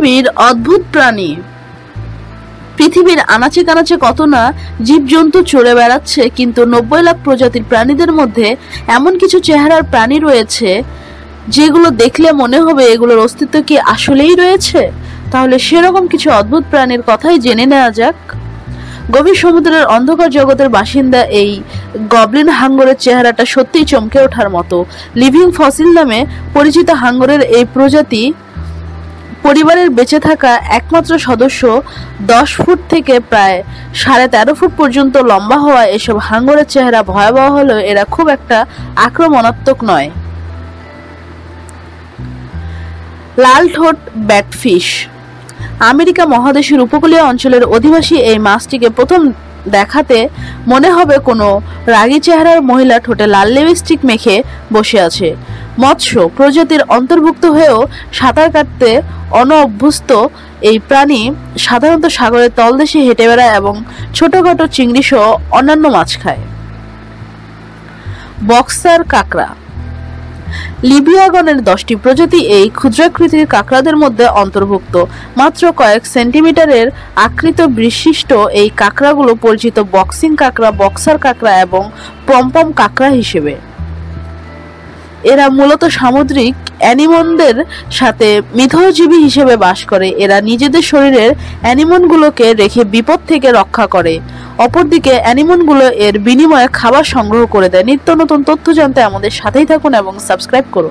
পৃথিবীর অদ্ভুত প্রাণী। পৃথিবীর আনাচে কানাচে কত না জীবজন্তু চড়ে বেড়াচ্ছে, কিন্তু নব্বই লাখ প্রজাতির প্রাণীদের মধ্যে এমন কিছু চেহারার প্রাণী রয়েছে, যেগুলো দেখলে মনে হবে এগুলোর অস্তিত্ব কি আসলেই রয়েছে? তাহলে সেরকম কিছু অদ্ভুত প্রাণীর কথাই জেনে নেওয়া যাক। গভীর সমুদ্রের অন্ধকার জগতের বাসিন্দা এই গবলিন হাঙ্গরের চেহারাটা সত্যিই চমকে ওঠার মতো। লিভিং ফসিল নামে পরিচিত হাঙ্গরের এই প্রজাতি পরিবারের বেঁচে থাকা একমাত্র সদস্য দশ ফুট থেকে প্রায় সাড়ে তেরো ফুট পর্যন্ত লম্বা হওয়া এসব হাঙ্গরের চেহারা ভয়াবহ হলেও এরা খুব একটা আক্রমণাত্মক নয়। লাল ঠোঁট ব্যাটফিশ। আমেরিকা মহাদেশের উপকূলীয় অঞ্চলের অধিবাসী এই মাছটিকে প্রথম দেখাতে মনে হবে কোনো রাগী চেহারার মহিলা ঠোঁটে লাল লিপস্টিক মেখে বসে আছে। মৎস্য প্রজাতির অন্তর্ভুক্ত হয়েও সাঁতার কাটতে অনভ্যস্ত এই প্রাণী সাধারণত সাগরের তলদেশে হেঁটে বেড়ায় এবং ছোটখাটো চিংড়ি সহ অন্যান্য মাছ খায়। বক্সার কাঁকড়া। লিবিয়াগণের দশটি প্রজাতি এই ক্ষুদ্রাকৃতির কাঁকড়াদের মধ্যে অন্তর্ভুক্ত। মাত্র কয়েক সেন্টিমিটারের আকৃত বিশিষ্ট এই কাঁকড়াগুলো পরিচিত বক্সিং কাঁকড়া, বক্সার কাঁকড়া এবং পম্পম কাঁকড়া হিসেবে। এরা মূলত সামুদ্রিক অ্যানিমনদের সাথে মিথজীবী হিসেবে বাস করে। এরা নিজেদের শরীরের অ্যানিমনগুলোকে রেখে বিপদ থেকে রক্ষা করে। অপরদিকে, অ্যানিমনগুলো এর বিনিময়ে খাবার সংগ্রহ করে দেয়। নিত্য নতুন তথ্য জানতে আমাদের সাথেই থাকুন এবং সাবস্ক্রাইব করুন।